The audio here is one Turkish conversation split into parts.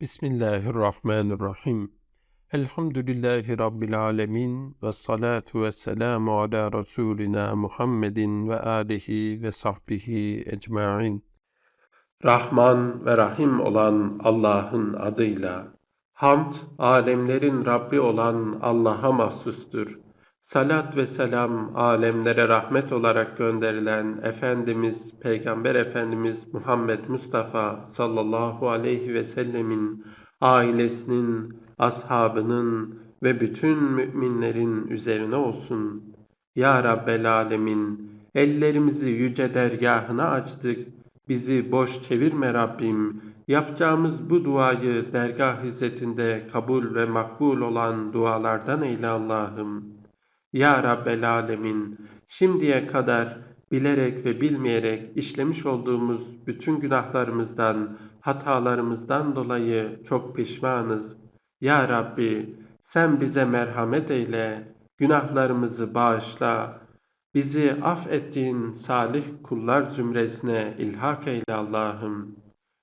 Bismillahirrahmanirrahim. Elhamdülillahi Rabbil alemin ve salatu ve selamu ala Resulina Muhammedin ve alihi ve sahbihi ecma'in. Rahman ve Rahim olan Allah'ın adıyla. Hamd, alemlerin Rabbi olan Allah'a mahsustur. Salat ve selam, alemlere rahmet olarak gönderilen Efendimiz, Peygamber Efendimiz Muhammed Mustafa sallallahu aleyhi ve sellemin, ailesinin, ashabının ve bütün müminlerin üzerine olsun. Ya Rabbel Alemin, ellerimizi yüce dergahına açtık. Bizi boş çevirme Rabbim. Yapacağımız bu duayı dergah hizmetinde kabul ve makbul olan dualardan eyle Allah'ım. Ya Rabbel Alemin, şimdiye kadar bilerek ve bilmeyerek işlemiş olduğumuz bütün günahlarımızdan, hatalarımızdan dolayı çok pişmanız. Ya Rabbi, sen bize merhamet eyle, günahlarımızı bağışla, bizi affettiğin salih kullar zümresine ilhak eyle Allah'ım.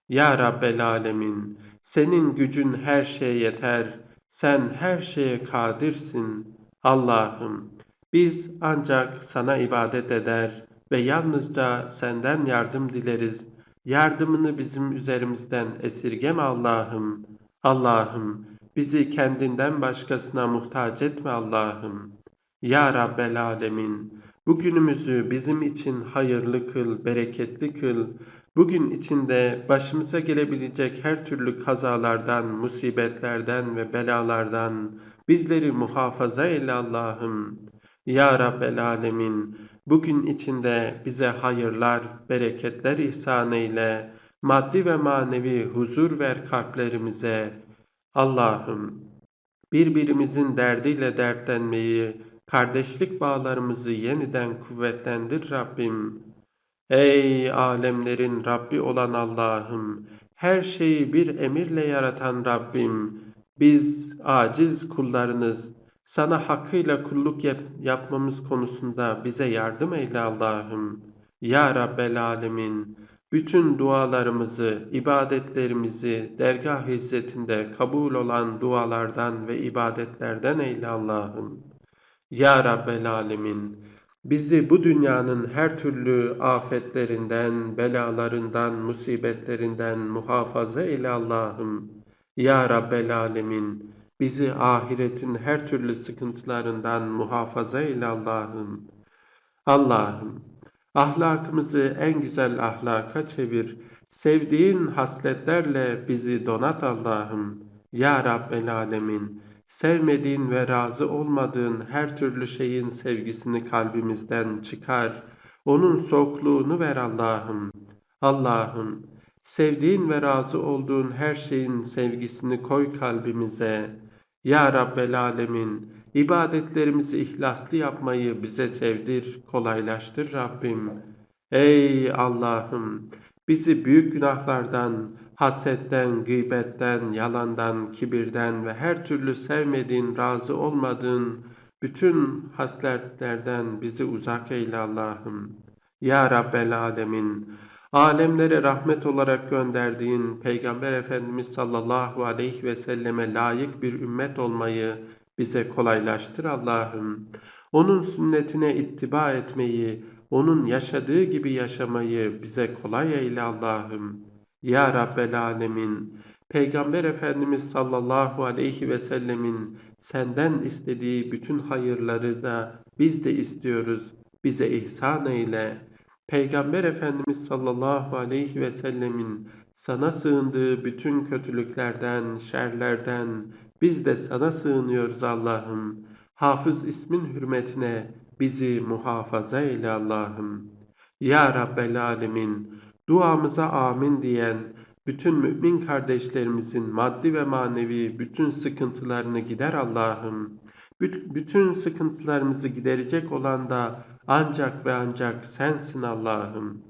Ya Rabbel Alemin, senin gücün her şeye yeter, sen her şeye kadirsin. Allah'ım, biz ancak sana ibadet eder ve yalnızca senden yardım dileriz. Yardımını bizim üzerimizden esirgeme Allah'ım. Allah'ım, bizi kendinden başkasına muhtaç etme Allah'ım. Ya Rabbel Alemin, bugünümüzü bizim için hayırlı kıl, bereketli kıl. Bugün içinde başımıza gelebilecek her türlü kazalardan, musibetlerden ve belalardan bizleri muhafaza eyle Allah'ım. Ya Rabbel Alemin, bugün içinde bize hayırlar, bereketler ihsan eyle, maddi ve manevi huzur ver kalplerimize. Allah'ım, birbirimizin derdiyle dertlenmeyi, kardeşlik bağlarımızı yeniden kuvvetlendir Rabbim. Ey alemlerin Rabbi olan Allah'ım, her şeyi bir emirle yaratan Rabbim, biz aciz kullarınız, sana hakkıyla kulluk yap yapmamız konusunda bize yardım eyle Allah'ım. Ya Rabbel Alemin, bütün dualarımızı, ibadetlerimizi dergah hizmetinde kabul olan dualardan ve ibadetlerden eyle Allah'ım. Ya Rabbel Alemin, bizi bu dünyanın her türlü afetlerinden, belalarından, musibetlerinden muhafaza eyle Allah'ım. Ya Rabbel Alemin, bizi ahiretin her türlü sıkıntılarından muhafaza eyle Allah'ım. Allah'ım, ahlakımızı en güzel ahlaka çevir. Sevdiğin hasletlerle bizi donat Allah'ım. Ya Rabbel Alemin, sevmediğin ve razı olmadığın her türlü şeyin sevgisini kalbimizden çıkar. Onun sokluğunu ver Allah'ım. Allah'ım, sevdiğin ve razı olduğun her şeyin sevgisini koy kalbimize. Ya Rabbel Alemin, ibadetlerimizi ihlaslı yapmayı bize sevdir, kolaylaştır Rabbim. Ey Allah'ım, bizi büyük günahlardan, hasetten, gıybetten, yalandan, kibirden ve her türlü sevmediğin, razı olmadığın bütün hasletlerden bizi uzak eyle Allah'ım. Ya Rabbel Alemin, alemlere rahmet olarak gönderdiğin Peygamber Efendimiz sallallahu aleyhi ve selleme layık bir ümmet olmayı bize kolaylaştır Allah'ım. Onun sünnetine ittiba etmeyi, onun yaşadığı gibi yaşamayı bize kolay eyle Allah'ım. Ya Rabbel Alemin, Peygamber Efendimiz sallallahu aleyhi ve sellemin senden istediği bütün hayırları da biz de istiyoruz. Bize ihsan eyle. Peygamber Efendimiz sallallahu aleyhi ve sellemin sana sığındığı bütün kötülüklerden, şerlerden biz de sana sığınıyoruz Allah'ım. Hafız ismin hürmetine bizi muhafaza eyle Allah'ım. Ya Rabbel Alemin, duamıza amin diyen bütün mümin kardeşlerimizin maddi ve manevi bütün sıkıntılarını gider Allah'ım. Bütün sıkıntılarımızı giderecek olan da ancak ve ancak sensin Allah'ım.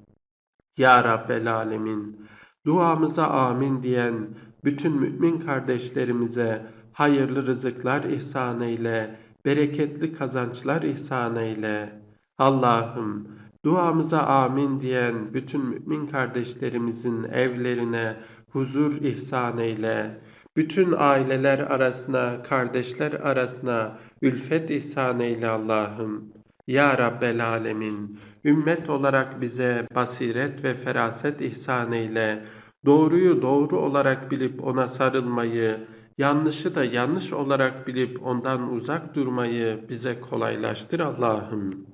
Ya Rabbel Alemin, duamıza amin diyen bütün mümin kardeşlerimize hayırlı rızıklar ihsan eyle, bereketli kazançlar ihsan eyle. Allah'ım, duamıza amin diyen bütün mümin kardeşlerimizin evlerine huzur ihsan eyle. Bütün aileler arasına, kardeşler arasına ülfet ihsan eyle Allah'ım. Ya Rabbel Alemin, ümmet olarak bize basiret ve feraset ihsan eyle. Doğruyu doğru olarak bilip ona sarılmayı, yanlışı da yanlış olarak bilip ondan uzak durmayı bize kolaylaştır Allah'ım.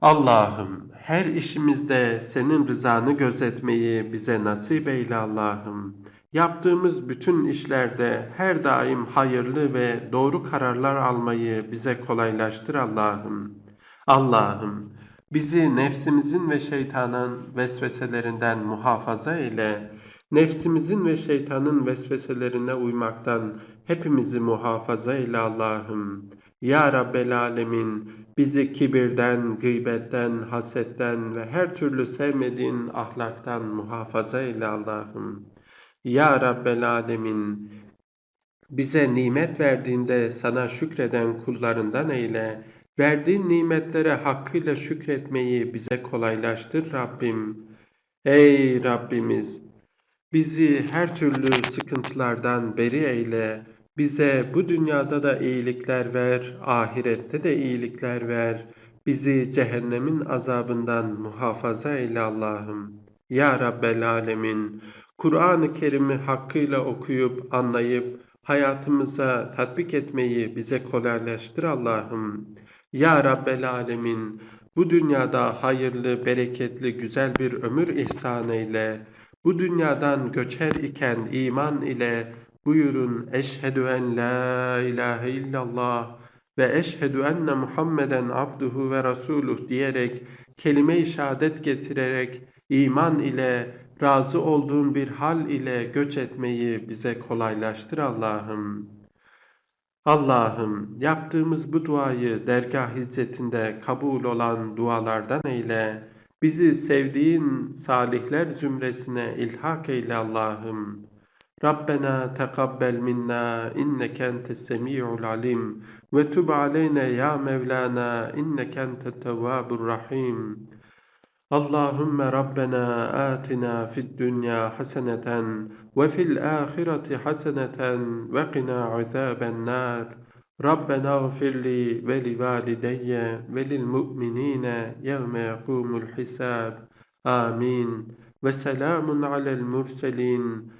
Allah'ım her işimizde senin rızanı gözetmeyi bize nasip eyle Allah'ım. Yaptığımız bütün işlerde her daim hayırlı ve doğru kararlar almayı bize kolaylaştır Allah'ım. Allah'ım bizi nefsimizin ve şeytanın vesveselerinden muhafaza eyle. Nefsimizin ve şeytanın vesveselerine uymaktan hepimizi muhafaza eyle Allah'ım. Ya Rabbel Alemin bizi kibirden, gıybetten, hasetten ve her türlü sevmediğin ahlaktan muhafaza eyle Allah'ım. Ya Rabbel Alemin bize nimet verdiğinde sana şükreden kullarından eyle. Verdiğin nimetlere hakkıyla şükretmeyi bize kolaylaştır Rabbim. Ey Rabbimiz! Bizi her türlü sıkıntılardan beri eyle. Bize bu dünyada da iyilikler ver, ahirette de iyilikler ver. Bizi cehennemin azabından muhafaza eyle Allah'ım. Ya Rabbel Alemin, Kur'an-ı Kerim'i hakkıyla okuyup, anlayıp, hayatımıza tatbik etmeyi bize kolaylaştır Allah'ım. Ya Rabbel Alemin, bu dünyada hayırlı, bereketli, güzel bir ömür ihsan eyle. Bu dünyadan göçer iken iman ile buyurun eşhedü en la ilahe illallah ve eşhedü enne Muhammeden abduhu ve rasuluh diyerek kelime-i şehadet getirerek iman ile razı olduğun bir hal ile göç etmeyi bize kolaylaştır Allah'ım. Allah'ım yaptığımız bu duayı dergah hizmetinde kabul olan dualardan eyle. Bizi sevdiğin salihler zümresine ilhak eyle Allah'ım. ربنا تقبل منا إنك أنت السميع العليم. وتب علينا يا مولانا إنك أنت التواب الرحيم. اللهم ربنا آتنا في الدنيا حسنة وفي الآخرة حسنة وقنا عذاب النار. ربنا اغفر لي ولوالدي وللمؤمنين يوم يقوم الحساب. آمين. وسلام على المرسلين.